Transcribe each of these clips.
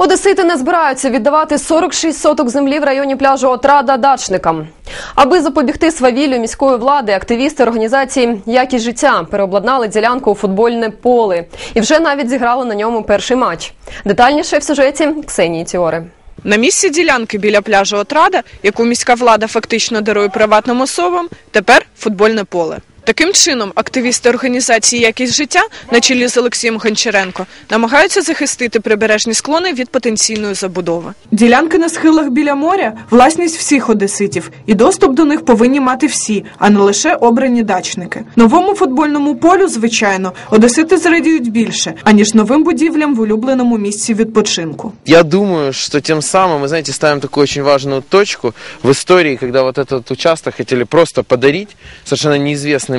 Одесити не збираються віддавати 46 соток землі в районі пляжу Отрада дачникам. Аби запобігти свавіллю міської влади, активісти організації Якість життя переобладнали ділянку у футбольне поле і вже навіть зіграли на ньому перший матч. Детальніше в сюжеті Ксенії Тіори. На місці ділянки біля пляжу Отрада, яку міська влада фактично дарує приватним особам, тепер футбольне поле. Таким чином, активісти організації Якість життя на чолі з Олексієм Гончаренко намагаються захистити прибережні склони від потенційної забудови. Ділянки на схилах біля моря власність всіх одеситів, і доступ до них повинні мати всі, а не лише обрані дачники. Новому футбольному полю, звичайно, одесити зрадіють більше, аніж новим будівлям в улюбленому місці відпочинку. Я думаю, что тем самым, мы, знаете, ставим такую очень важную точку в истории, когда вот этот участок хотели просто подарить совершенно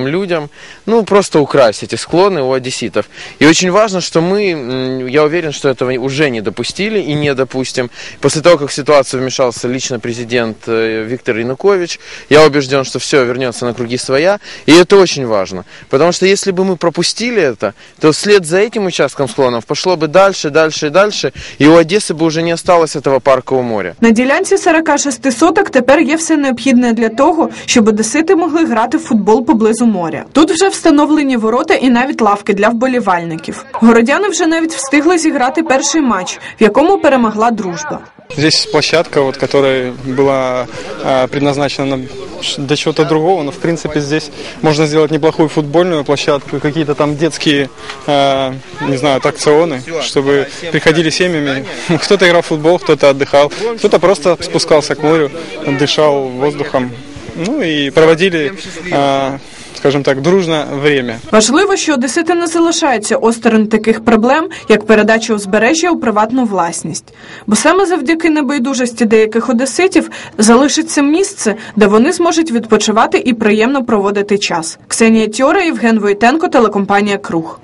неизвестным людям, ну, просто украсить эти склоны у одесситов. И очень важно, что мы, м, я уверен, что этого уже не допустили и не допустим. После того, как в ситуацию вмешался лично президент э, Виктор Янукович, я убежден, что все вернется на круги своя, и это очень важно. Потому что если бы мы пропустили это, то вслед за этим участком склонов пошло бы дальше, дальше и дальше, и у Одессы бы уже не осталось этого паркового моря. На ділянці 46 соток тепер є все необхідне для того, щоб одесити могли грати в футбол поблизу моря. Тут вже встановлені ворота і навіть лавки для вболівальників. Городяни вже навіть встигли зіграти перший матч, в якому перемогла дружба. Здесь площадка, вот, которая была а, предназначена на- для чего-то другого, но в принципе здесь можно сделать неплохую футбольную площадку, какие-то там детские, а, не знаю, аттракционы, чтобы приходили семьями. Кто-то играл в футбол, кто-то отдыхал, кто-то просто спускался к морю, дышал воздухом, ну и проводили, а, скажем так, дружно время. Важливо, що одесити не залишаються осторонь таких проблем, як передача узбережжя у приватну власність. Бо саме завдяки небайдужості деяких одеситів залишиться місце, де вони зможуть відпочивати і приємно проводити час. Ксенія Тьора, Євген Войтенко, телекомпанія Круг.